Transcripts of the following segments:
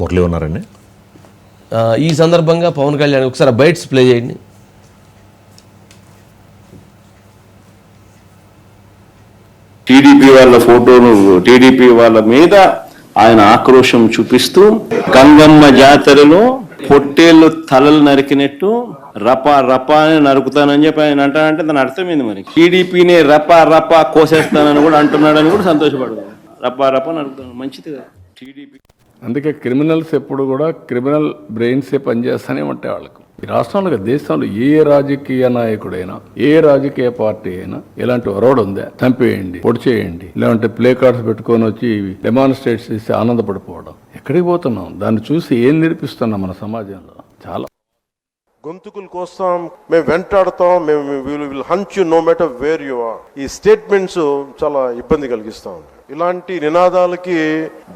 మురళి ఉన్నారండి. ఈ సందర్భంగా పవన్ కళ్యాణ్ ఒకసారి బైట్స్ ప్లే చేయండి. టీడీపీ వాళ్ళ ఫోటోలు టీడీపీ వాళ్ళ మీద ఆయన ఆక్రోశం చూపిస్తూ గంగమ్మ జాతరలో పొట్టేళ్ళు తలలు నరికినట్టు రపా రపా అని నరుకుతానని చెప్పి ఆయన అంటానంటే దాని అర్థమైంది మరి? టీడీపీనే రపా రపా కోసేస్తానని కూడా అంటున్నాడని కూడా సంతోషపడదు రపా రపా నరుకుతాను. మంచిది కదా. టీడీపీ అందుకే క్రిమినల్స్ ఎప్పుడు కూడా క్రిమినల్ బ్రెయిన్సే పనిచేస్తూనే ఉంటాయి వాళ్ళకు. ఈ రాష్ట్రంలో దేశంలో ఏ రాజకీయ నాయకుడైనా ఏ రాజకీయ పార్టీ అయినా ఇలాంటి ఒరవడు ఉందా? చంపేయండి పొడి చేయండి లేదంటే ప్లే కార్డ్స్ పెట్టుకొని వచ్చి డెమాన్స్ట్రేట్స్ చేసి ఆనందపడిపోవడం. ఎక్కడికి పోతున్నాం? దాన్ని చూసి ఏం నేర్పిస్తున్నాం మన సమాజంలో? చాలా. గొంతుకులు కోస్తాం మేము వెంటాడతాం మేము will hunt you no matter where you are ఈ స్టేట్మెంట్స్ చాలా ఇబ్బంది కలిగిస్తా ఉంది ఇలాంటి నినాదాలకి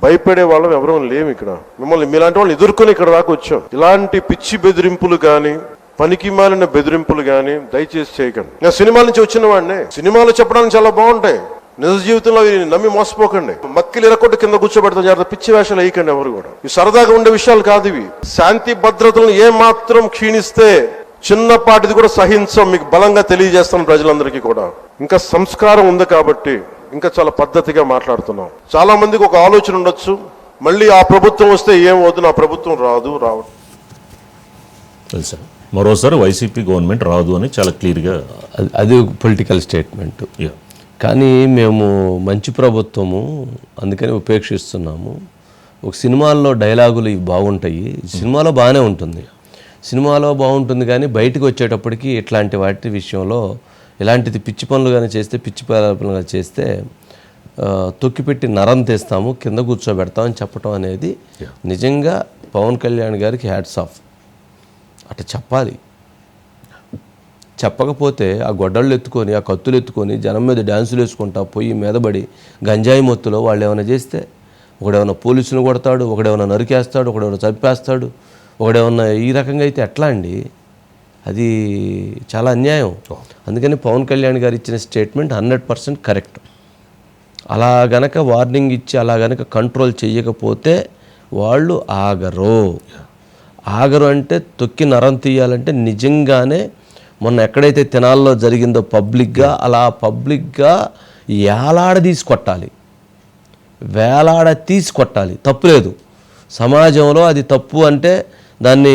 భయపడే వాళ్ళం ఎవరూ లేము ఇక్కడ. మిమ్మల్ని మీలాంటి వాళ్ళని ఎదుర్కొని ఇక్కడ దాకా వచ్చాం. ఇలాంటి పిచ్చి బెదిరింపులు కానీ పనికి మాలిన బెదిరింపులు కానీ దయచేసి చేయకండి. నేను సినిమాల నుంచి వచ్చిన వాడిని. సినిమాలు చెప్పడానికి చాలా బాగుంటాయి. నిజ జీవితంలో నమ్మి మోసపోకండి. మక్కిలు ఇరకొట్టు కింద కూర్చోబెడతాం. జాగ్రత్త పిచ్చి వేషాలు వేయకండి ఎవరు కూడా. ఇవి సరదాగా ఉండే విషయాలు కాదు ఇవి. శాంతి భద్రతలను ఏ మాత్రం క్షీణిస్తే చిన్నపాటిది కూడా సహించం. మీకు బలంగా తెలియజేస్తాం ప్రజలందరికీ కూడా. ఇంకా సంస్కారం ఉంది కాబట్టి ఇంకా చాలా పద్ధతిగా మాట్లాడుతున్నాం. చాలా మందికి ఒక ఆలోచన ఉండొచ్చు. మళ్ళీ ఆ ప్రభుత్వం వస్తే ఏం వద్దు నా ప్రభుత్వం రాదు రావడం తెలుసా మరోసారి వైసీపీ గవర్నమెంట్ రాదు అని చాలా క్లియర్గా అది- అది పొలిటికల్ స్టేట్మెంట్ యా కానీ మేము మంచి ప్రభుత్వము అందుకని ఉపేక్షిస్తున్నాము. ఒక సినిమాల్లో డైలాగులు ఇవి బాగుంటాయి. సినిమాలో బాగానే ఉంటుంది. సినిమాలో బాగుంటుంది కానీ బయటకు వచ్చేటప్పటికి ఇట్లాంటి వాటి విషయంలో ఇలాంటిది పిచ్చి పనులు కానీ చేస్తే పిచ్చి పనులు చేస్తే తొక్కిపెట్టి నరం తీస్తాము కింద కూర్చోబెడతామని చెప్పడం అనేది నిజంగా పవన్ కళ్యాణ్ గారికి హ్యాట్స్ ఆఫ్ అట్లా చెప్పాలి. చెప్పకపోతే ఆ గొడ్డళ్ళు ఎత్తుకొని ఆ కత్తులు ఎత్తుకొని జనం మీద డ్యాన్సులు వేసుకుంటా పొయ్యి మీదబడి గంజాయి మొత్తులో వాళ్ళు ఏమైనా చేస్తే ఒకడేమన్నా పోలీసులు కొడతాడు ఒకడేమన్నా నరికేస్తాడు ఒకడేమన్నా చంపేస్తాడు ఒకడేమన్నా ఈ రకంగా అయితే ఎట్లా అండి? అది చాలా అన్యాయం. అందుకని పవన్ కళ్యాణ్ గారు ఇచ్చిన స్టేట్మెంట్ హండ్రెడ్ పర్సెంట్ కరెక్ట్. అలా గనక వార్నింగ్ ఇచ్చి అలా గనక కంట్రోల్ చేయకపోతే వాళ్ళు ఆగరు. ఆగరు అంటే తొక్కి నరం తీయాలంటే నిజంగానే మొన్న ఎక్కడైతే తినాల్లో జరిగిందో పబ్లిక్గా అలా పబ్లిక్గా ఏలాడదీసి కొట్టాలి. వేలాడ తీసి కొట్టాలి. తప్పులేదు సమాజంలో అది తప్పు అంటే దాన్ని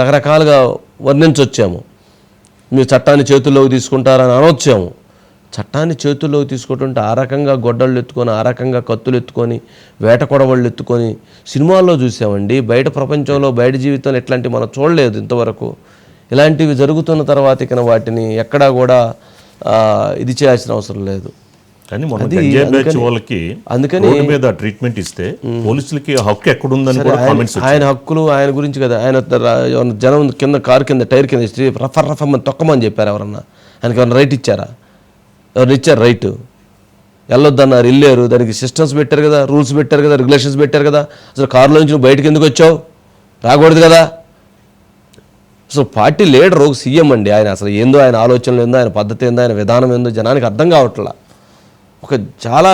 రకరకాలుగా వర్ణించొచ్చాము. మీరు చట్టాన్ని చేతుల్లోకి తీసుకుంటారని అనొచ్చాము. చట్టాన్ని చేతుల్లోకి తీసుకుంటుంటే ఆ రకంగా గొడ్డళ్ళు ఎత్తుకొని ఆ రకంగా కత్తులు ఎత్తుకొని వేట కొడవళ్ళు ఎత్తుకొని సినిమాల్లో చూసామండి. బయట ప్రపంచంలో బయట జీవితంలో ఇట్లాంటివి మనం చూడలేదు ఇంతవరకు. ఇలాంటివి జరుగుతున్న తర్వాత ఇక వాటిని ఎక్కడా కూడా ఇది చేయాల్సిన అవసరం లేదు. కానీ అది గంజాయి బ్యాచ్ వాళ్ళకి అందుకని- మీద ట్రీట్మెంట్ ఇస్తే పోలీసులకి హక్కు ఎక్కడుందని కూడా ఆయన- కామెంట్స్ ఆయన హక్కులు ఆయన గురించి కదా ఆయన జనం కింద కారు కింద టైర్ కింద ఇచ్చి రఫ రఫమ్మని తొక్కమని చెప్పారు ఎవరన్నా? ఆయనకి ఏమన్నా రైట్ ఇచ్చారా? ఎవరు ఇచ్చారు రైట్ వెళ్ళొద్దన్నారు వెళ్ళారు. దానికి సిస్టమ్స్ పెట్టారు కదా రూల్స్ పెట్టారు కదా రెగ్యులేషన్స్ పెట్టారు కదా. అసలు కారులో నుంచి నువ్వు బయటకు ఎందుకు వచ్చావు? రాకూడదు కదా. అసలు పార్టీ లీడర్ ఒక సీఎం అండి ఆయన. అసలు ఏందో ఆయన ఆలోచనలు ఏందో ఆయన పద్ధతి ఏందో ఆయన విధానం ఏందో జనానికి అర్థం కావట్లా. ఒక చాలా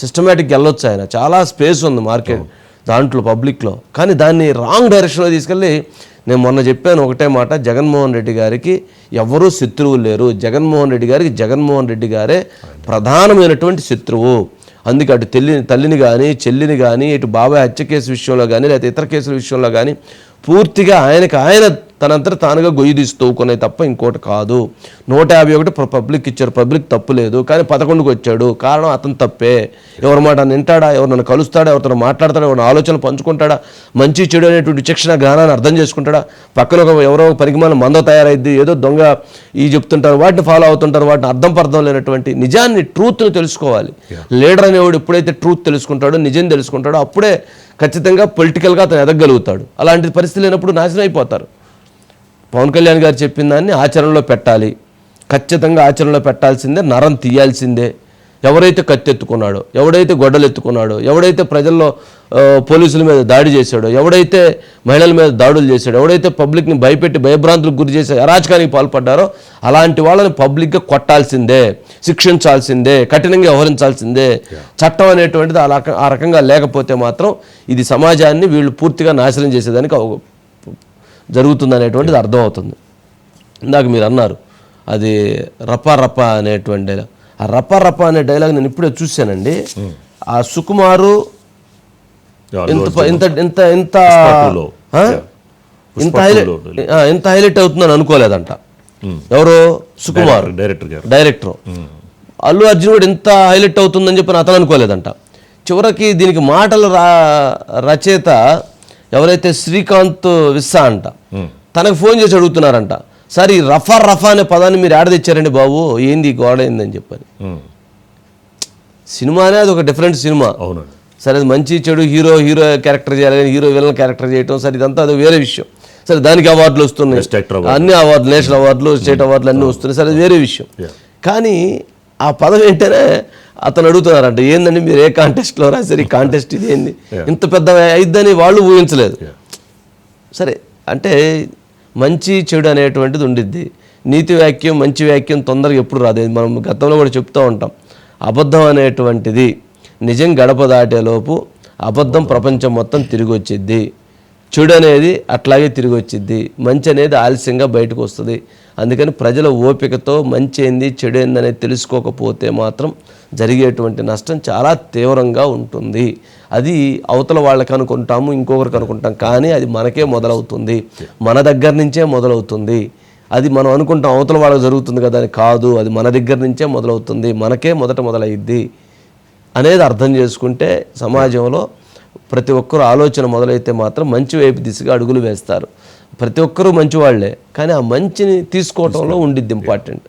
సిస్టమేటిక్ వెళ్ళొచ్చు ఆయన. చాలా స్పేస్ ఉంది మార్కెట్ దాంట్లో పబ్లిక్లో కానీ దాన్ని రాంగ్ డైరెక్షన్లో తీసుకెళ్ళి నేను మొన్న చెప్పాను ఒకటే మాట జగన్మోహన్ రెడ్డి గారికి ఎవరూ శత్రువులు లేరు. జగన్మోహన్ రెడ్డి గారికి జగన్మోహన్ రెడ్డి గారే ప్రధానమైనటువంటి శత్రువు. అందుకే అటు తల్లి తల్లిని కానీ చెల్లిని కానీ ఇటు బాబాయ్ హత్య కేసు విషయంలో కానీ లేకపోతే ఇతర కేసుల విషయంలో కానీ పూర్తిగా ఆయనకి ఆయన తనంతట తానుగా గొయ్యి తీసి తవ్వుకునే తప్ప ఇంకోటి కాదు. నూట యాభై ఒకటి పబ్లిక్ ఇచ్చారు పబ్లిక్ తప్పు లేదు. కానీ పదకొండుకి వచ్చాడు. కారణం అతను తప్పే. ఎవరి మాట వింటాడా ఎవరు నన్ను కలుస్తాడా? ఎవరితో మాట్లాడతాడా? ఎవరిని ఆలోచనలు పంచుకుంటాడా? మంచి చెడు అనేటువంటి విచక్షణ జ్ఞానాన్ని అర్థం చేసుకుంటాడా? పక్కన ఒక ఎవరో పరిగమాన మంద తయారైద్ది. ఏదో దొంగ ఈ చెప్తుంటారు. వాటిని ఫాలో అవుతుంటారు. వాటిని అర్థం పర్థం లేనటువంటి నిజాన్ని ట్రూత్ని తెలుసుకోవాలి. లీడర్ అనేవాడు ఎప్పుడైతే ట్రూత్ తెలుసుకుంటాడో నిజం తెలుసుకుంటాడో అప్పుడే ఖచ్చితంగా పొలిటికల్గా అతను ఎదగలుగుతాడు. అలాంటి పరిస్థితి లేనప్పుడు నాశనం అయిపోతారు. పవన్ కళ్యాణ్ గారు చెప్పిన దాన్ని ఆచరణలో పెట్టాలి. ఖచ్చితంగా ఆచరణలో పెట్టాల్సిందే నరం తీయాల్సిందే. ఎవరైతే కత్తి ఎత్తుకున్నాడో ఎవడైతే గొడ్డలు ఎత్తుకున్నాడో ఎవడైతే ప్రజల్లో పోలీసుల మీద దాడి చేశాడో ఎవడైతే మహిళల మీద దాడులు చేశాడో ఎవడైతే పబ్లిక్ని భయపెట్టి భయభ్రాంతులకు గురి చేసి అరాచకానికి పాల్పడ్డారో అలాంటి వాళ్ళని పబ్లిక్గా కొట్టాల్సిందే శిక్షించాల్సిందే కఠినంగా వ్యవహరించాల్సిందే. చట్టం అనేటువంటిది అలా ఆ రకంగా లేకపోతే మాత్రం ఇది సమాజాన్ని వీళ్ళు పూర్తిగా నాశనం చేసేదానికి జరుగుతుంది అనేటువంటిది అర్థమవుతుంది. ఇందాక మీరు అన్నారు అది రప రప అనేటువంటి ఆ రప రప అనే డైలాగ్ నేను ఇప్పుడే చూశానండి. ఆ సుకుమారు ఇంత ఇంత ఇంత ఇంత. ఇంత హైలైట్ ఇంత హైలైట్ అవుతుందని అనుకోలేదంట. ఎవరు? సుకుమార్. డైరెక్టర్ గారు. డైరెక్టర్ అల్లు అర్జున్ కూడా ఇంత హైలైట్ అవుతుందని చెప్పి అతను అనుకోలేదంట. చివరికి దీనికి మాటలు రా రచయిత ఎవరైతే శ్రీకాంత్ విస్సా అంట తనకు ఫోన్ చేసి అడుగుతున్నారంట. సార్ ఈ రఫా రఫా అనే పదాన్ని మీరు ఆడ తెచ్చారండి బాబు. ఏంది గోడ ఏందని చెప్పని. సినిమానే అది ఒక డిఫరెంట్ సినిమా. అవునండి. సరే అది మంచి చెడు హీరో హీరో క్యారెక్టర్ చేయాలి కానీ హీరో విలన్ క్యారెక్టర్ చేయటం సరే ఇదంతా అది వేరే విషయం. సరే దానికి అవార్డులు వస్తున్నాయి. అన్ని అవార్డులు నేషనల్ అవార్డులు స్టేట్ అవార్డులు అన్నీ వస్తున్నాయి. సరే అది వేరే విషయం. కానీ ఆ పదం ఏంటనే అతను అడుగుతున్నారంట ఏందండి మీరు ఏ కాంటెస్ట్లో రాశారు? ఈ కాంటెస్ట్ ఇది ఏంది. ఇంత పెద్ద అయిద్దని వాళ్ళు ఊహించలేదు. సరే అంటే మంచి చెడు అనేటువంటిది ఉండిద్ది. నీతి వాక్యం మంచి వాక్యం తొందరగా ఎప్పుడు రాదు. మనం గతంలో కూడా చెప్తూ ఉంటాం. అబద్ధం అనేటువంటిది నిజం గడప దాటేలోపు అబద్ధం ప్రపంచం మొత్తం తిరిగి వచ్చిద్ది చెడు అనేది అట్లాగే తిరిగి వచ్చింది మంచి అనేది ఆలస్యంగా బయటకు వస్తుంది అందుకని ప్రజల ఓపికతో మంచి ఏంది చెడు ఏంది అనేది తెలుసుకోకపోతే మాత్రం జరిగేటువంటి నష్టం చాలా తీవ్రంగా ఉంటుంది. అది అవతల వాళ్ళకి అనుకుంటాము ఇంకొకరికి అనుకుంటాం. కానీ అది మనకే మొదలవుతుంది. మన దగ్గర నుంచే మొదలవుతుంది. అది మనం అనుకుంటాం అవతల వాళ్ళకి జరుగుతుంది కదా అని కాదు. అది మన దగ్గర నుంచే మొదలవుతుంది. మనకే మొదట మొదలైద్ది. అనేది అర్థం చేసుకుంటే సమాజంలో ప్రతి ఒక్కరు ఆలోచన మొదలైతే మాత్రం మంచి వైపు దిశగా అడుగులు వేస్తారు. ప్రతి ఒక్కరూ మంచివాళ్ళే కానీ ఆ మంచిని తీసుకోవటంలో ఉండిద్ది ఇంపార్టెంట్